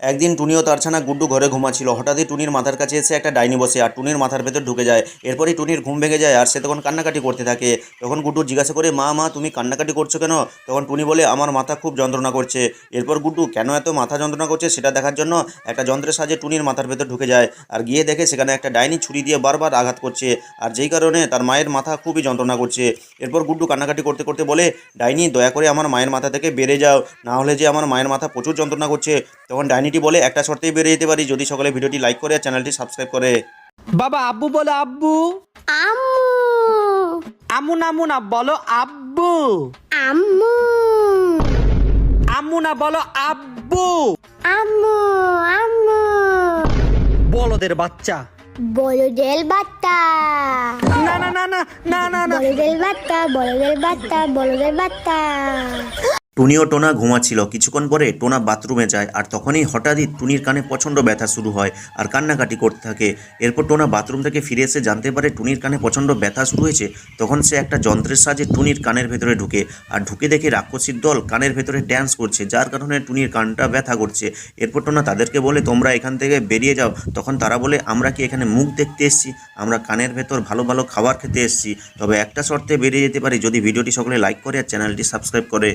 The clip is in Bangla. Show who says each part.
Speaker 1: একদিন টুনিও তার ছানা গুড্ডু ঘরে ঘুমাচ্ছিল। হঠাৎই টুনির মাথার কাছে এসে একটা ডাইনি বসে, আর টুনির মাথার ভেতর ঢুকে যায়। এরপরই টুনির ঘুম ভেঙে যায়, আর সে তখন কান্নাকাটি করতে থাকে। তখন গুড্ডু জিজ্ঞাসা করে, মা মা, তুমি কান্নাকাটি করছ কেন? তখন টুনি বলে, আমার মাথা খুব যন্ত্রণা করছে। এরপর গুড্ডু, কেন এত মাথা যন্ত্রণা করছে সেটা দেখার জন্য? একটা যন্ত্রের সাহায্যে টুনির মাথার ভেতর ঢুকে যায়, আর গিয়ে দেখে সেখানে একটা ডাইনি ছুরি দিয়ে বারবার আঘাত করছে, আর যেই কারণে তার মায়ের মাথা খুবই যন্ত্রণা করছে। এরপর গুড্ডু কান্নাকাটি করতে করতে বলে, ডাইনি, দয়া করে আমার মায়ের মাথা থেকে বেড়ে যাও, না হলে যে আমার মায়ের মাথা প্রচুর যন্ত্রণা করছে। তখন ডাইনিটি বলে একটা শর্তেই বেরিয়ে যেতে পারি। যদি সকলে ভিডিওটি লাইক করে চ্যানেলটি সাবস্ক্রাইব করে।
Speaker 2: বাবা আব্বু বলো আব্বু।
Speaker 3: আম্মু।
Speaker 2: আম্মু না আম্মু না বলো আব্বু।
Speaker 3: আম্মু।
Speaker 2: আম্মু না বলো আব্বু।
Speaker 3: আম্মু আম্মু।
Speaker 2: বলদের বাচ্চা।
Speaker 3: বড়দের বাত্তা
Speaker 2: না না না না না না না।
Speaker 3: বড়দের বাত্তা বড়দের বাত্তা বড়দের বাত্তা
Speaker 1: টুনি ও টোনা ঘুমাচ্ছিল। কিছুক্ষণ পরে টোনা বাথরুমে যায় আর তখনই হঠাৎই টুনির কানে প্রচণ্ড ব্যথা শুরু হয় আর কান্নাকাটি করতে থাকে। এরপর টোনা বাথরুম থেকে ফিরে এসে জানতে পারে টুনির কানে প্রচণ্ড ব্যথা শুরু হয়েছে। তখন সে একটা যন্ত্রের সাহায্যে টুনির কানের ভেতরে ঢুকে আর ঢুকে দেখে রাক্ষসীর দল কানের ভেতরে ড্যান্স করছে, যার কারণে টুনির কানটা ব্যথা করছে। এরপর টোনা তাদেরকে বলে, তোমরা এখান থেকে বেরিয়ে যাও। তখন তারা বলে, আমরা কি এখানে মুখ দেখতে এসেছি? আমরা কানের ভেতর ভালো ভালো খাবার খেতে এসেছি। তবে একটা শর্তে বেরিয়ে যেতে পারি। যদি ভিডিওটি সকলে লাইক করে আর চ্যানেলটি সাবস্ক্রাইব করে।